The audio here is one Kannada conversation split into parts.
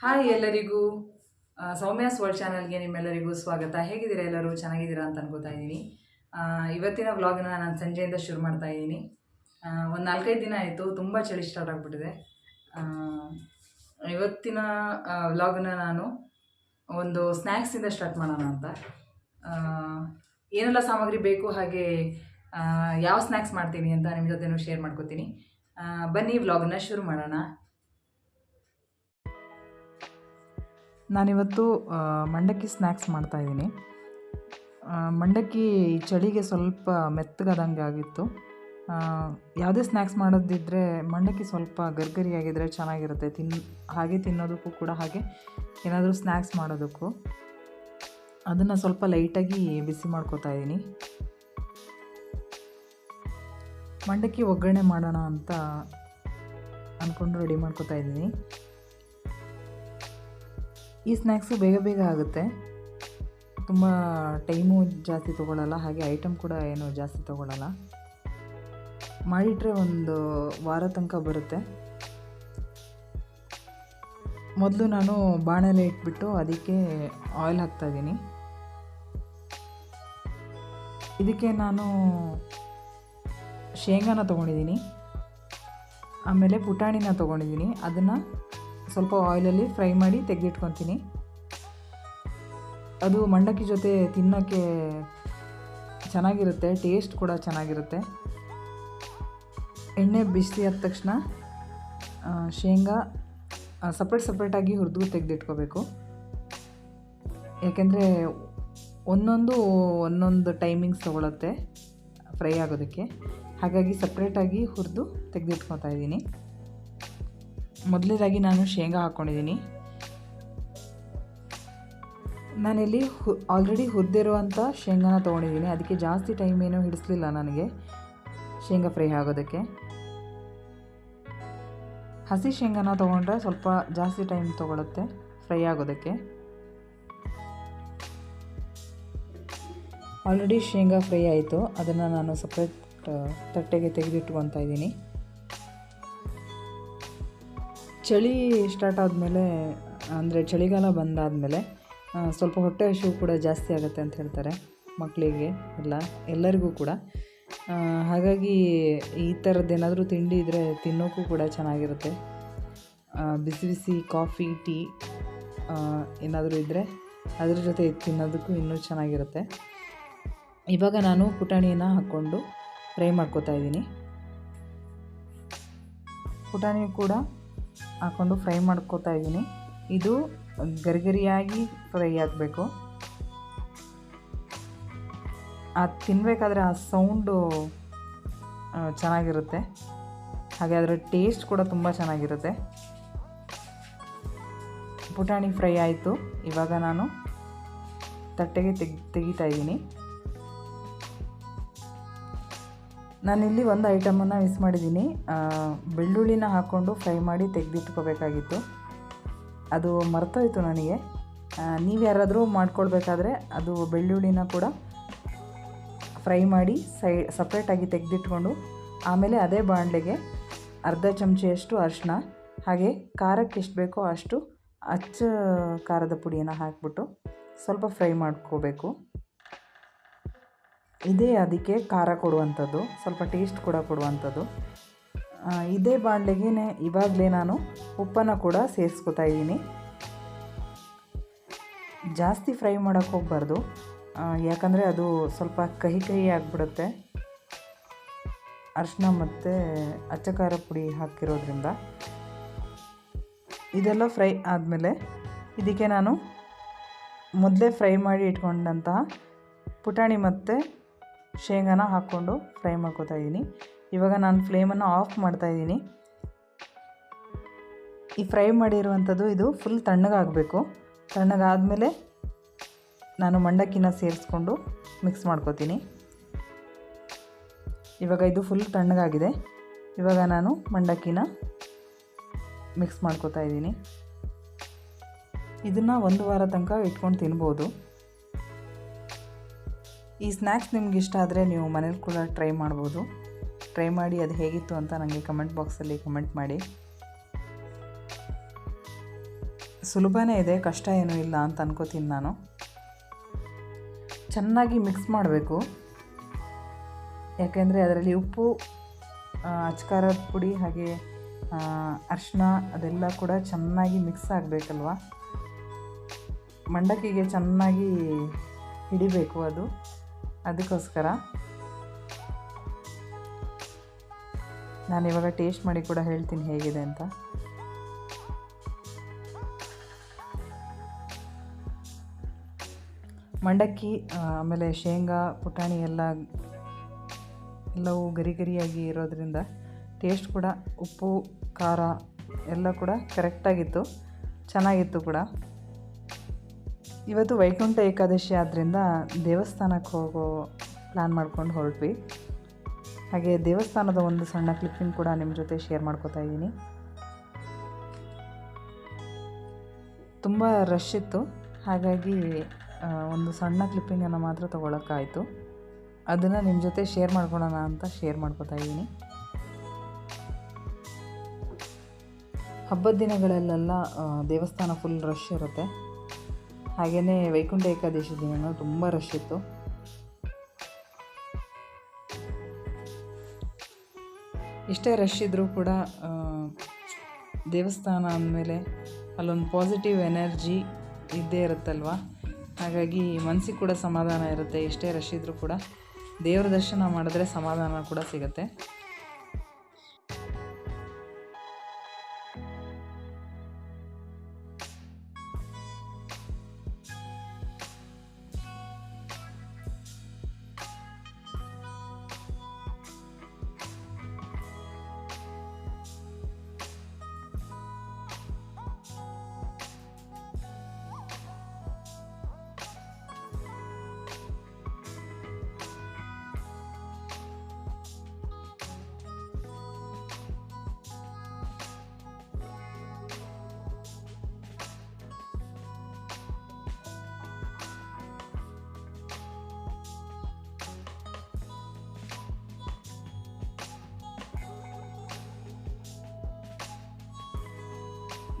ಹಾಯ್ ಎಲ್ಲರಿಗೂ. ಸೌಮ್ಯಾಸ್ ವರ್ಲ್ಡ್ ಚಾನಲ್ಗೆ ನಿಮ್ಮೆಲ್ಲರಿಗೂ ಸ್ವಾಗತ. ಹೇಗಿದ್ದೀರಾ ಎಲ್ಲರೂ? ಚೆನ್ನಾಗಿದ್ದೀರಾ ಅಂತ ಅನ್ಕೋತಾ ಇದ್ದೀನಿ. ಇವತ್ತಿನ ವ್ಲಾಗ್ನ ನಾನು ಸಂಜೆಯಿಂದ ಶುರು ಮಾಡ್ತಾ ಇದ್ದೀನಿ. ಒಂದು ನಾಲ್ಕೈದು ದಿನ ಆಯಿತು. ತುಂಬ ಚಳಿ ಸ್ಟಾರ್ಟ್ ಆಗಿಬಿಟ್ಟಿದೆ. ಇವತ್ತಿನ ವ್ಲಾಗ್ನ ನಾನು ಒಂದು ಸ್ನ್ಯಾಕ್ಸಿಂದ ಸ್ಟಾರ್ಟ್ ಮಾಡೋಣ ಅಂತ. ಏನೆಲ್ಲ ಸಾಮಗ್ರಿ ಬೇಕು, ಹಾಗೆ ಯಾವ ಸ್ನ್ಯಾಕ್ಸ್ ಮಾಡ್ತೀನಿ ಅಂತ ನಿಮ್ಮ ಜೊತೆನೂ ಶೇರ್ ಮಾಡ್ಕೋತೀನಿ. ಬನ್ನಿ ವ್ಲಾಗ್ನ ಶುರು ಮಾಡೋಣ. ನಾನಿವತ್ತು ಮಂಡಕ್ಕಿ ಸ್ನ್ಯಾಕ್ಸ್ ಮಾಡ್ತಾಯಿದ್ದೀನಿ ಮಂಡಕ್ಕಿ ಚಳಿಗೆ ಸ್ವಲ್ಪ ಮೆತ್ತಗಾದಂಗೆ ಆಗಿತ್ತು. ಯಾವುದೇ ಸ್ನ್ಯಾಕ್ಸ್ ಮಾಡೋದಿದ್ದರೆ ಮಂಡಕ್ಕಿ ಸ್ವಲ್ಪ ಗರ್ಗರಿಯಾಗಿದ್ದರೆ ಚೆನ್ನಾಗಿರುತ್ತೆ. ತಿನ್, ಹಾಗೆ ತಿನ್ನೋದಕ್ಕೂ ಕೂಡ ಹಾಗೆ ಏನಾದರೂ ಸ್ನ್ಯಾಕ್ಸ್ ಮಾಡೋದಕ್ಕೂ. ಅದನ್ನು ಸ್ವಲ್ಪ ಲೈಟಾಗಿ ಬಿಸಿ ಮಾಡ್ಕೋತಾ ಇದ್ದೀನಿ. ಮಂಡಕ್ಕಿ ಒಗ್ಗರಣೆ ಮಾಡೋಣ ಅಂತ ಅಂದ್ಕೊಂಡು ರೆಡಿ ಮಾಡ್ಕೋತಾ ಇದ್ದೀನಿ. ಈ ಸ್ನ್ಯಾಕ್ಸು ಬೇಗ ಬೇಗ ಆಗುತ್ತೆ. ತುಂಬ ಟೈಮು ಜಾಸ್ತಿ ತೊಗೊಳ್ಳಲ್ಲ ಹಾಗೆ ಐಟಮ್ ಕೂಡ ಏನು ಜಾಸ್ತಿ ತೊಗೊಳ್ಳಲ್ಲ ಮಾಡಿಟ್ರೆ ಒಂದು ವಾರ ತನಕ ಬರುತ್ತೆ. ಮೊದಲು ನಾನು ಬಾಣಲೆ ಇಟ್ಬಿಟ್ಟು ಅದಕ್ಕೆ ಆಯಿಲ್ ಹಾಕ್ತಾಯಿದ್ದೀನಿ ಇದಕ್ಕೆ ನಾನು ಶೇಂಗಾನ ತೊಗೊಂಡಿದ್ದೀನಿ. ಆಮೇಲೆ ಪುಟಾಣಿನ ತೊಗೊಂಡಿದ್ದೀನಿ. ಅದನ್ನು ಸ್ವಲ್ಪ ಆಯಿಲಲ್ಲಿ ಫ್ರೈ ಮಾಡಿ ತೆಗೆದಿಟ್ಕೊತೀನಿ. ಅದು ಮಂಡಕ್ಕಿ ಜೊತೆ ತಿನ್ನೋಕ್ಕೆ ಚೆನ್ನಾಗಿರುತ್ತೆ ಟೇಸ್ಟ್ ಕೂಡ ಚೆನ್ನಾಗಿರುತ್ತೆ. ಎಣ್ಣೆ ಬಿಸಿ ಆದ ತಕ್ಷಣ ಶೇಂಗಾ ಸಪ್ರೇಟ್ ಸಪ್ರೇಟಾಗಿ ಹುರಿದು ತೆಗೆದಿಟ್ಕೋಬೇಕು. ಯಾಕೆಂದರೆ ಒಂದೊಂದು ಒಂದೊಂದು ಟೈಮಿಂಗ್ಸ್ ತೊಗೊಳುತ್ತೆ ಫ್ರೈ ಆಗೋದಕ್ಕೆ. ಹಾಗಾಗಿ ಸಪ್ರೇಟಾಗಿ ಹುರಿದು ತೆಗೆದಿಟ್ಕೊತಾ ಇದ್ದೀನಿ. ಮೊದಲನೇದಾಗಿ ನಾನು ಶೇಂಗಾ ಹಾಕ್ಕೊಂಡಿದ್ದೀನಿ ನಾನಿಲ್ಲಿ ಹು ಆಲ್ರೆಡಿ ಹುರಿದಿರುವಂಥ ಶೇಂಗಾನ ತೊಗೊಂಡಿದ್ದೀನಿ. ಅದಕ್ಕೆ ಜಾಸ್ತಿ ಟೈಮ್ ಏನೂ ಹಿಡಿಸ್ಲಿಲ್ಲ ನನಗೆ ಶೇಂಗಾ ಫ್ರೈ ಆಗೋದಕ್ಕೆ. ಹಸಿ ಶೇಂಗಾನ ತೊಗೊಂಡ್ರೆ ಸ್ವಲ್ಪ ಜಾಸ್ತಿ ಟೈಮ್ ತೊಗೊಳುತ್ತೆ ಫ್ರೈ ಆಗೋದಕ್ಕೆ. ಆಲ್ರೆಡಿ ಶೇಂಗಾ ಫ್ರೈ ಆಯಿತು. ಅದನ್ನು ನಾನು ಸಪ್ರೇಟ್ ತಟ್ಟೆಗೆ ತೆಗೆದಿಟ್ಕೊತಾ ಇದ್ದೀನಿ. ಚಳಿ ಸ್ಟಾರ್ಟ್ ಆದಮೇಲೆ, ಅಂದರೆ ಚಳಿಗಾಲ ಬಂದಾದಮೇಲೆ ಸ್ವಲ್ಪ ಹೊಟ್ಟೆ ಹಸಿವು ಕೂಡ ಜಾಸ್ತಿ ಆಗುತ್ತೆ ಅಂತ ಹೇಳ್ತಾರೆ ಮಕ್ಕಳಿಗೆ ಎಲ್ಲ, ಎಲ್ಲರಿಗೂ ಕೂಡ. ಹಾಗಾಗಿ ಈ ಥರದ್ದೇನಾದರೂ ತಿಂಡಿ ಇದ್ದರೆ ತಿನ್ನೋಕ್ಕೂ ಕೂಡ ಚೆನ್ನಾಗಿರುತ್ತೆ. ಬಿಸಿ ಬಿಸಿ ಕಾಫಿ, ಟೀ ಏನಾದರೂ ಇದ್ದರೆ ಅದ್ರ ಜೊತೆ ತಿನ್ನೋದಕ್ಕೂ ಇನ್ನೂ ಚೆನ್ನಾಗಿರುತ್ತೆ. ಇವಾಗ ನಾನು ಪುಟಾಣಿಯನ್ನು ಹಾಕ್ಕೊಂಡು ಫ್ರೈ ಮಾಡ್ಕೋತಾ ಇದ್ದೀನಿ. ಪುಟಾಣಿ ಕೂಡ ಹಾಕ್ಕೊಂಡು ಫ್ರೈ ಮಾಡ್ಕೋತಾ ಇದ್ದೀನಿ. ಇದು ಗರಿಗರಿಯಾಗಿ ಫ್ರೈ ಆಗಬೇಕು. ಅದು ತಿನ್ನಬೇಕಾದ್ರೆ ಆ ಸೌಂಡು ಚೆನ್ನಾಗಿರುತ್ತೆ. ಹಾಗೆ ಅದರ ಟೇಸ್ಟ್ ಕೂಡ ತುಂಬ ಚೆನ್ನಾಗಿರುತ್ತೆ. ಪುಟಾಣಿ ಫ್ರೈ ಆಯಿತು. ಇವಾಗ ನಾನು ತಟ್ಟೆಗೆ ತೆಗ್, ತೆಗಿತಾ ಇದ್ದೀನಿ. ನಾನಿಲ್ಲಿ ಒಂದು ಐಟಮನ್ನು ಮಿಸ್ ಮಾಡಿದ್ದೀನಿ. ಬೆಳ್ಳುಳ್ಳಿನ ಹಾಕ್ಕೊಂಡು ಫ್ರೈ ಮಾಡಿ ತೆಗೆದಿಟ್ಕೋಬೇಕಾಗಿತ್ತು. ಅದು ಮರ್ತೋಯ್ತು ನನಗೆ. ನೀವು ಯಾರಾದರೂ ಮಾಡ್ಕೊಳ್ಬೇಕಾದ್ರೆ ಅದು ಬೆಳ್ಳುಳ್ಳಿನ ಕೂಡ ಫ್ರೈ ಮಾಡಿ ಸೈ, ಸಪ್ರೇಟಾಗಿ ತೆಗೆದಿಟ್ಕೊಂಡು, ಆಮೇಲೆ ಅದೇ ಬಾಣಲೆಗೆ ಅರ್ಧ ಚಮಚೆಯಷ್ಟು ಅರಿಶಿನ ಹಾಗೆ ಖಾರಕ್ಕೆ ಎಷ್ಟು ಬೇಕೋ ಅಷ್ಟು ಅಚ್ಚ ಖಾರದ ಪುಡಿಯನ್ನು ಹಾಕ್ಬಿಟ್ಟು ಸ್ವಲ್ಪ ಫ್ರೈ ಮಾಡ್ಕೋಬೇಕು. ಇದೇ ಅದಕ್ಕೆ ಖಾರ ಕೊಡುವಂಥದ್ದು, ಸ್ವಲ್ಪ ಟೇಸ್ಟ್ ಕೂಡ ಕೊಡುವಂಥದ್ದು. ಇದೇ ಬಾಣಲೆಗೆ ಇವಾಗಲೇ ನಾನು ಉಪ್ಪನ್ನು ಕೂಡ ಸೇರಿಸ್ಕೊತಾ ಇದ್ದೀನಿ. ಜಾಸ್ತಿ ಫ್ರೈ ಮಾಡೋಕ್ಕೆ ಹೋಗ್ಬಾರ್ದು. ಯಾಕಂದರೆ ಅದು ಸ್ವಲ್ಪ ಕಹಿ ಕಹಿ ಆಗಿಬಿಡುತ್ತೆ. ಅರಿಶಿನ ಮತ್ತು ಅಚ್ಚಕಾರ ಪುಡಿ ಹಾಕಿರೋದ್ರಿಂದ. ಇದೆಲ್ಲ ಫ್ರೈ ಆದಮೇಲೆ ಇದಕ್ಕೆ ನಾನು ಮೊದಲೇ ಫ್ರೈ ಮಾಡಿ ಇಟ್ಕೊಂಡಂತಹ ಪುಟಾಣಿ ಮತ್ತು ಶೇಂಗಾನ ಹಾಕ್ಕೊಂಡು ಫ್ರೈ ಮಾಡ್ಕೋತಾ ಇದ್ದೀನಿ ಇವಾಗ ನಾನು ಫ್ಲೇಮನ್ನು ಆಫ್ ಮಾಡ್ತಾ ಇದ್ದೀನಿ ಈ ಫ್ರೈ ಮಾಡಿರುವಂಥದ್ದು ಇದು ಫುಲ್ ತಣ್ಣಗಾಗಬೇಕು. ತಣ್ಣಗಾದಮೇಲೆ ನಾನು ಮಂಡಕ್ಕಿನ ಸೇರಿಸ್ಕೊಂಡು ಮಿಕ್ಸ್ ಮಾಡ್ಕೋತೀನಿ. ಇವಾಗ ಇದು ಫುಲ್ ತಣ್ಣಗಾಗಿದೆ. ಇವಾಗ ನಾನು ಮಂಡಕ್ಕಿನ ಮಿಕ್ಸ್ ಮಾಡ್ಕೋತಾ ಇದ್ದೀನಿ ಇದನ್ನು ಒಂದು ವಾರ ತನಕ ಇಟ್ಕೊಂಡು ತಿನ್ಬೋದು. ಈ ಸ್ನ್ಯಾಕ್ಸ್ ನಿಮ್ಗೆ ಇಷ್ಟ ಆದರೆ ನೀವು ಮನೇಲಿ ಕೂಡ ಟ್ರೈ ಮಾಡ್ಬೋದು. ಟ್ರೈ ಮಾಡಿ ಅದು ಹೇಗಿತ್ತು ಅಂತ ನನಗೆ ಕಮೆಂಟ್ ಬಾಕ್ಸಲ್ಲಿ ಕಮೆಂಟ್ ಮಾಡಿ. ಸುಲಭನೇ ಇದೆ, ಕಷ್ಟ ಏನೂ ಇಲ್ಲ ಅಂತ ಅನ್ಕೋತೀನಿ ನಾನು. ಚೆನ್ನಾಗಿ ಮಿಕ್ಸ್ ಮಾಡಬೇಕು. ಯಾಕೆಂದರೆ ಅದರಲ್ಲಿ ಉಪ್ಪು ಅಚ್ಕಾರದ ಪುಡಿ ಹಾಗೆ ಅರಿಶಿನ ಅದೆಲ್ಲ ಕೂಡ ಚೆನ್ನಾಗಿ ಮಿಕ್ಸ್ ಆಗಬೇಕಲ್ವ? ಮಂಡಕ್ಕಿಗೆ ಚೆನ್ನಾಗಿ ಹಿಡಿಬೇಕು ಅದು. ಅದಕ್ಕೋಸ್ಕರ ನಾನು ಇವಾಗ ಟೇಸ್ಟ್ ಮಾಡಿ ಕೂಡ ಹೇಳ್ತೀನಿ ಹೇಗಿದೆ ಅಂತ. ಮಂಡಕ್ಕಿ ಆಮೇಲೆ ಶೇಂಗಾ, ಪುಟಾಣಿ ಎಲ್ಲ, ಎಲ್ಲವೂ ಗರಿ ಗರಿಯಾಗಿ ಇರೋದರಿಂದ ಟೇಸ್ಟ್ ಕೂಡ ಉಪ್ಪು, ಖಾರ ಎಲ್ಲ ಕೂಡ ಕರೆಕ್ಟಾಗಿತ್ತು ಚೆನ್ನಾಗಿತ್ತು ಕೂಡ. ಇವತ್ತು ವೈಕುಂಠ ಏಕಾದಶಿ ಆದ್ದರಿಂದ ದೇವಸ್ಥಾನಕ್ಕೆ ಹೋಗೋ ಪ್ಲ್ಯಾನ್ ಮಾಡ್ಕೊಂಡು ಹೊರಟ್ವಿ. ಹಾಗೆ ದೇವಸ್ಥಾನದ ಒಂದು ಸಣ್ಣ ಕ್ಲಿಪ್ಪಿಂಗ್ ಕೂಡ ನಿಮ್ಮ ಜೊತೆ ಶೇರ್ ಮಾಡ್ಕೋತಾ ಇದ್ದೀನಿ. ತುಂಬ ರಶ್ ಇತ್ತು. ಹಾಗಾಗಿ ಒಂದು ಸಣ್ಣ ಕ್ಲಿಪ್ಪಿಂಗನ್ನು ಮಾತ್ರ ತೊಗೊಳಕ್ಕಾಯಿತು. ಅದನ್ನು ನಿಮ್ಮ ಜೊತೆ ಶೇರ್ ಮಾಡ್ಕೊಳ್ಳೋಣ ಅಂತ ಶೇರ್ ಮಾಡ್ಕೋತಾ ಇದ್ದೀನಿ. ಹಬ್ಬದ ದಿನಗಳಲ್ಲೆಲ್ಲ ದೇವಸ್ಥಾನ ಫುಲ್ ರಶ್ ಇರುತ್ತೆ. ಹಾಗೆಯೇ ವೈಕುಂಠ ಏಕಾದಶಿ ದಿನ ತುಂಬ ರಶ್ ಇತ್ತು. ಎಷ್ಟೇ ರಶ್ ಇದ್ದರೂ ಕೂಡ ದೇವಸ್ಥಾನ ಅಂದಮೇಲೆ ಅಲ್ಲೊಂದು ಪಾಸಿಟಿವ್ ಎನರ್ಜಿ ಇದ್ದೇ ಇರುತ್ತಲ್ವ? ಹಾಗಾಗಿ ಮನಸ್ಸಿಗೆ ಕೂಡ ಸಮಾಧಾನ ಇರುತ್ತೆ. ಎಷ್ಟೇ ರಶ್ ಇದ್ದರೂ ಕೂಡ ದೇವರ ದರ್ಶನ ಮಾಡಿದ್ರೆ ಸಮಾಧಾನ ಕೂಡ ಸಿಗುತ್ತೆ.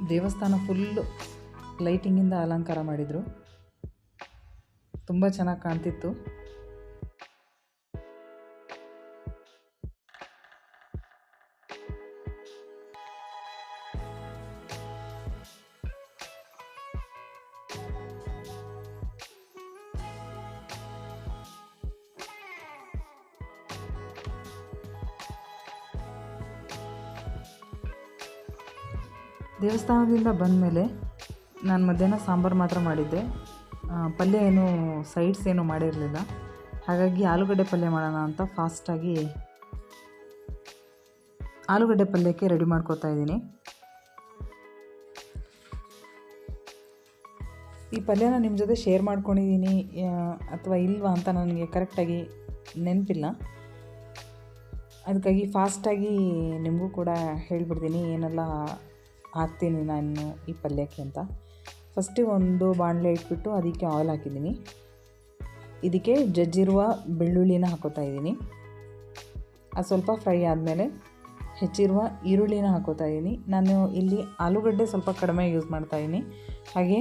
ದೇವಸ್ಥಾನ ಫುಲ್ಲು ಲೈಟಿಂಗಿಂದ ಅಲಂಕಾರ ಮಾಡಿದರು. ತುಂಬ ಚೆನ್ನಾಗಿ ಕಾಣ್ತಿತ್ತು. ದೇವಸ್ಥಾನದಿಂದ ಬಂದಮೇಲೆ ನಾನು ಮಧ್ಯಾಹ್ನ ಸಾಂಬಾರು ಮಾತ್ರ ಮಾಡಿದ್ದೆ. ಪಲ್ಯ ಏನು ಸೈಡ್ಸ್ ಏನು ಮಾಡಿರಲಿಲ್ಲ. ಹಾಗಾಗಿ ಆಲೂಗಡ್ಡೆ ಪಲ್ಯ ಮಾಡೋಣ ಅಂತ ಫಾಸ್ಟಾಗಿ ಆಲೂಗಡ್ಡೆ ಪಲ್ಯಕ್ಕೆ ರೆಡಿ ಮಾಡ್ಕೋತಾ ಇದ್ದೀನಿ. ಈ ಪಲ್ಯನ ನಿಮ್ಮ ಜೊತೆ ಶೇರ್ ಮಾಡ್ಕೊಂಡಿದ್ದೀನಿ ಅಥವಾ ಇಲ್ವಾ ಅಂತ ನನಗೆ ಕರೆಕ್ಟಾಗಿ ನೆನಪಿಲ್ಲ. ಅದಕ್ಕಾಗಿ ಫಾಸ್ಟಾಗಿ ನಿಮಗೂ ಕೂಡ ಹೇಳ್ಬಿಡ್ತೀನಿ, ಏನೆಲ್ಲ ಹಾಕ್ತೀನಿ ನಾನು ಈ ಪಲ್ಯಕ್ಕೆ ಅಂತ. ಫಸ್ಟಿಗೆ ಒಂದು ಬಾಣಲೆ ಇಟ್ಬಿಟ್ಟು ಅದಕ್ಕೆ ಆಯಿಲ್ ಹಾಕಿದ್ದೀನಿ. ಇದಕ್ಕೆ ಜಜ್ಜಿರುವ ಬೆಳ್ಳುಳ್ಳಿನ ಹಾಕೋತಾ ಇದ್ದೀನಿ. ಅದು ಸ್ವಲ್ಪ ಫ್ರೈ ಆದಮೇಲೆ ಹೆಚ್ಚಿರುವ ಈರುಳ್ಳಿನ ಹಾಕೋತಾ ಇದ್ದೀನಿ. ನಾನು ಇಲ್ಲಿ ಆಲೂಗಡ್ಡೆ ಸ್ವಲ್ಪ ಕಡಿಮೆ ಯೂಸ್ ಮಾಡ್ತಾ ಇದ್ದೀನಿ. ಹಾಗೆ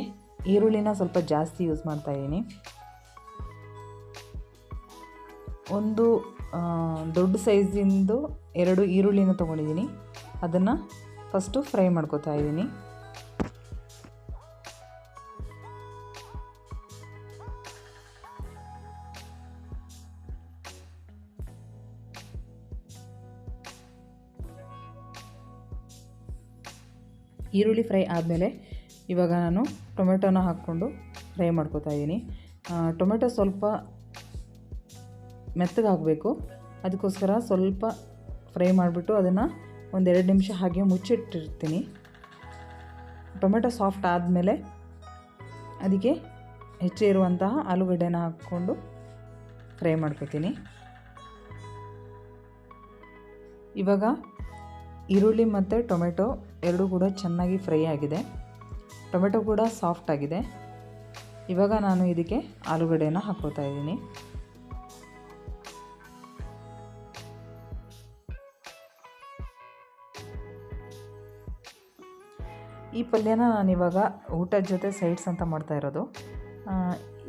ಈರುಳ್ಳಿನ ಸ್ವಲ್ಪ ಜಾಸ್ತಿ ಯೂಸ್ ಮಾಡ್ತಾ ಇದ್ದೀನಿ. ಒಂದು ದೊಡ್ಡ ಸೈಜಿಂದು ಎರಡು ಈರುಳ್ಳಿನ ತೊಗೊಂಡಿದ್ದೀನಿ. ಅದನ್ನು ಫಸ್ಟು ಫ್ರೈ ಮಾಡ್ಕೋತಾ ಇದ್ದೀನಿ. ಈರುಳ್ಳಿ ಫ್ರೈ ಆದಮೇಲೆ ಇವಾಗ ನಾನು ಟೊಮೆಟೊನ ಹಾಕ್ಕೊಂಡು ಫ್ರೈ ಮಾಡ್ಕೋತಾ ಇದ್ದೀನಿ. ಟೊಮೆಟೊ ಸ್ವಲ್ಪ ಮೆತ್ತಗಾಗಬೇಕು. ಅದಕ್ಕೋಸ್ಕರ ಸ್ವಲ್ಪ ಫ್ರೈ ಮಾಡಿಬಿಟ್ಟು ಅದನ್ನು ಒಂದೆರಡು ನಿಮಿಷ ಹಾಗೆ ಮುಚ್ಚಿಟ್ಟಿರ್ತೀನಿ. ಟೊಮೆಟೊ ಸಾಫ್ಟ್ ಆದಮೇಲೆ ಅದಕ್ಕೆ ಹೆಚ್ಚು ಇರುವಂತಹ ಆಲೂಗಡ್ಡೆನ ಹಾಕ್ಕೊಂಡು ಫ್ರೈ ಮಾಡ್ಕೊತೀನಿ. ಇವಾಗ ಈರುಳ್ಳಿ ಮತ್ತು ಟೊಮೆಟೊ ಎರಡೂ ಕೂಡ ಚೆನ್ನಾಗಿ ಫ್ರೈ ಆಗಿದೆ. ಟೊಮೆಟೊ ಕೂಡ ಸಾಫ್ಟ್ ಆಗಿದೆ. ಇವಾಗ ನಾನು ಇದಕ್ಕೆ ಆಲೂಗಡ್ಡೆನ ಹಾಕ್ಕೋತಾ ಇದ್ದೀನಿ. ಈ ಪಲ್ಯನ ನಾನಿವಾಗ ಊಟದ ಜೊತೆ ಸೈಡ್ಸ್ ಅಂತ ಮಾಡ್ತಾ ಇರೋದು.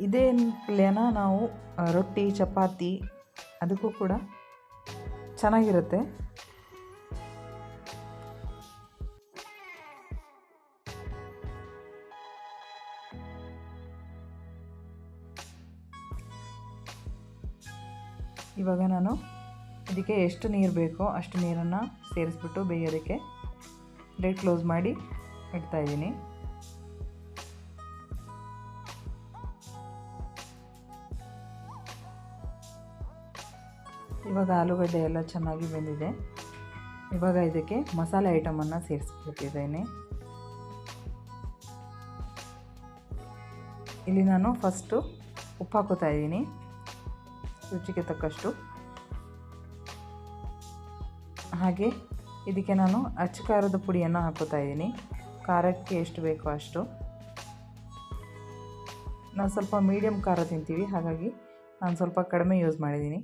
ಇದೇ ಪಲ್ಯನ ನಾವು ರೊಟ್ಟಿ, ಚಪಾತಿ, ಅದಕ್ಕೂ ಕೂಡ ಚೆನ್ನಾಗಿರುತ್ತೆ. ಇವಾಗ ನಾನು ಇದಕ್ಕೆ ಎಷ್ಟು ನೀರು ಬೇಕೋ ಅಷ್ಟು ನೀರನ್ನು ಸೇರಿಸ್ಬಿಟ್ಟು ಬೇಯೋದಕ್ಕೆ ಡೇಟ್ ಕ್ಲೋಸ್ ಮಾಡಿ ಇಡ್ತಾ ಇದ್ದೀನಿ. ಇವಾಗ ಆಲೂಗಡ್ಡೆ ಎಲ್ಲ ಚೆನ್ನಾಗಿ ಬೆಂದಿದೆ. ಇವಾಗ ಇದಕ್ಕೆ ಮಸಾಲೆ ಐಟಮನ್ನು ಸೇರಿಸ್ಬಿಟ್ಟಿದ್ದೇನೆ. ಇಲ್ಲಿ ನಾನು ಫಸ್ಟು ಉಪ್ಪು ಹಾಕೋತಾ ಇದ್ದೀನಿ. ರುಚಿಗೆ ತಕ್ಕಷ್ಟು. ಹಾಗೆ ಇದಕ್ಕೆ ನಾನು ಅಚ್ಚ ಖಾರದ ಪುಡಿಯನ್ನು ಹಾಕೋತಾ ಇದ್ದೀನಿ. ಖಾರಕ್ಕೆ ಎಷ್ಟು ಬೇಕೋ ಅಷ್ಟು. ನಾವು ಸ್ವಲ್ಪ ಮೀಡಿಯಮ್ ಖಾರ ತಿಂತೀವಿ, ಹಾಗಾಗಿ ನಾನು ಸ್ವಲ್ಪ ಕಡಿಮೆ ಯೂಸ್ ಮಾಡಿದ್ದೀನಿ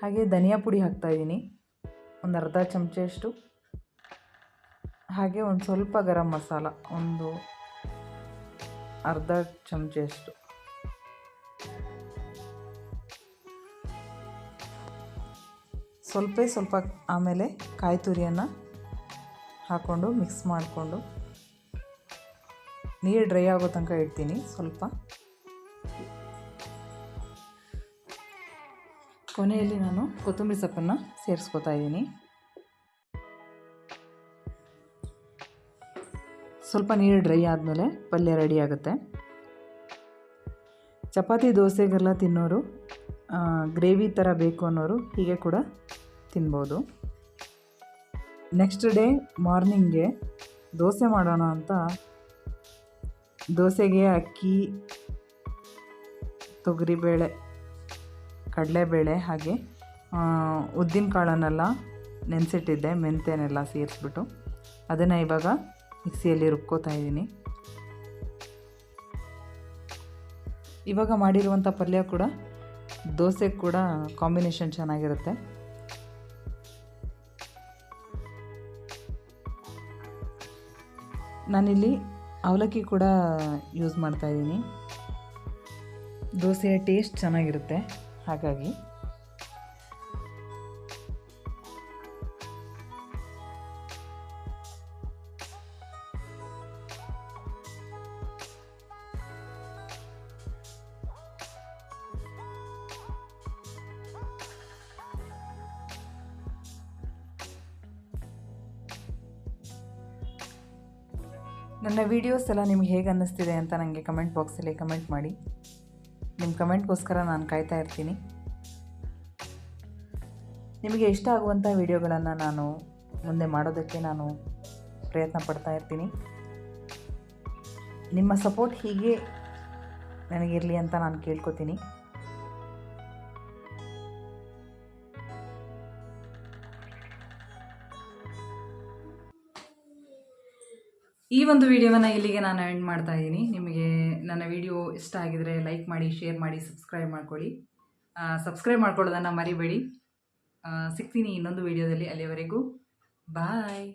ಹಾಗೆ ಧನಿಯಾ ಪುಡಿ ಹಾಕ್ತಾಯಿದ್ದೀನಿ ಒಂದು ಅರ್ಧ ಚಮಚಷ್ಟು. ಹಾಗೆ ಒಂದು ಸ್ವಲ್ಪ ಗರಂ ಮಸಾಲ, ಒಂದು ಅರ್ಧ ಚಮಚಷ್ಟು. ಸ್ವಲ್ಪ ಸ್ವಲ್ಪ ಆಮೇಲೆ ಕಾಯಿ ತುರಿಯನ್ನು ಹಾಕ್ಕೊಂಡು ಮಿಕ್ಸ್ ಮಾಡಿಕೊಂಡು ನೀರು ಡ್ರೈ ಆಗೋ ತನಕ ಇಡ್ತೀನಿ ಸ್ವಲ್ಪ. ಕೊನೆಯಲ್ಲಿ ನಾನು ಕೊತ್ತಂಬರಿ ಸೊಪ್ಪನ್ನು ಸೇರಿಸ್ಕೊತಾ ಇದ್ದೀನಿ. ಸ್ವಲ್ಪ ನೀರು ಡ್ರೈ ಆದಮೇಲೆ ಪಲ್ಯ ರೆಡಿ ಆಗುತ್ತೆ. ಚಪಾತಿ ದೋಸೆಗೆಲ್ಲ ತಿನ್ನೋರು ಗ್ರೇವಿ ಥರ ಬೇಕು ಅನ್ನೋರು ಹೀಗೆ ಕೂಡ ತಿನ್ಬೋದು. ನೆಕ್ಸ್ಟ್ ಡೇ ಮಾರ್ನಿಂಗ್ಗೆ ದೋಸೆ ಮಾಡೋಣ ಅಂತ ದೋಸೆಗೆ ಅಕ್ಕಿ ತೊಗರಿಬೇಳೆ ಕಡಲೆಬೇಳೆ ಹಾಗೆ ಉದ್ದಿನ ಕಾಳನ್ನೆಲ್ಲ ನೆನೆಸಿಟ್ಟಿದ್ದೆ ಮೆಂತೆನೆಲ್ಲ ಸೇರಿಸ್ಬಿಟ್ಟು. ಅದನ್ನು ಇವಾಗ ಮಿಕ್ಸಿಯಲ್ಲಿ ರುಬ್ಕೋತಾ ಇದ್ದೀನಿ. ಇವಾಗ ಮಾಡಿರುವಂಥ ಪಲ್ಯ ಕೂಡ ದೋಸೆ ಕೂಡ ಕಾಂಬಿನೇಷನ್ ಚೆನ್ನಾಗಿರುತ್ತೆ. ನಾನಿಲ್ಲಿ ಅವಲಕ್ಕಿ ಕೂಡ ಯೂಸ್ ಮಾಡ್ತಾ ಇದ್ದೀನಿ. ದೋಸೆಯ ಟೇಸ್ಟ್ ಚೆನ್ನಾಗಿರುತ್ತೆ. ಹಾಗಾಗಿ ನನ್ನ ವೀಡಿಯೋಸ್ ಎಲ್ಲ ನಿಮ್ಗೆ ಹೇಗೆ ಅನ್ನಿಸ್ತಿದೆ ಅಂತ ನನಗೆ ಕಮೆಂಟ್ ಬಾಕ್ಸಲ್ಲಿ ಕಮೆಂಟ್ ಮಾಡಿ. ನಿಮ್ಮ ಕಮೆಂಟ್ಗೋಸ್ಕರ ನಾನು ಕಾಯ್ತಾ ಇರ್ತೀನಿ. ನಿಮಗೆ ಇಷ್ಟ ಆಗುವಂಥ ವಿಡಿಯೋಗಳನ್ನು ನಾನು ಮುಂದೆ ಮಾಡೋದಕ್ಕೆ ನಾನು ಪ್ರಯತ್ನ ಪಡ್ತಾ ಇರ್ತೀನಿ. ನಿಮ್ಮ ಸಪೋರ್ಟ್ ಹೀಗೆ ನನಗಿರಲಿ ಅಂತ ನಾನು ಕೇಳ್ಕೊತೀನಿ. ಈ ಒಂದು ವಿಡಿಯೋವನ್ನು ಇಲ್ಲಿಗೆ ನಾನು ಎಂಡ್ ಮಾಡ್ತಾ ಇದ್ದೀನಿ. ನಿಮಗೆ ನನ್ನ ವಿಡಿಯೋ ಇಷ್ಟ ಆಗಿದರೆ ಲೈಕ್ ಮಾಡಿ ಶೇರ್ ಮಾಡಿ ಸಬ್ಸ್ಕ್ರೈಬ್ ಮಾಡ್ಕೊಳ್ಳಿ. ಸಬ್ಸ್ಕ್ರೈಬ್ ಮಾಡ್ಕೊಳ್ಳೋದನ್ನು ಮರಿಬೇಡಿ. ಸಿಗ್ತೀನಿ ಇನ್ನೊಂದು ವಿಡಿಯೋದಲ್ಲಿ ಅಲ್ಲಿವರೆಗೂ. ಬಾಯ್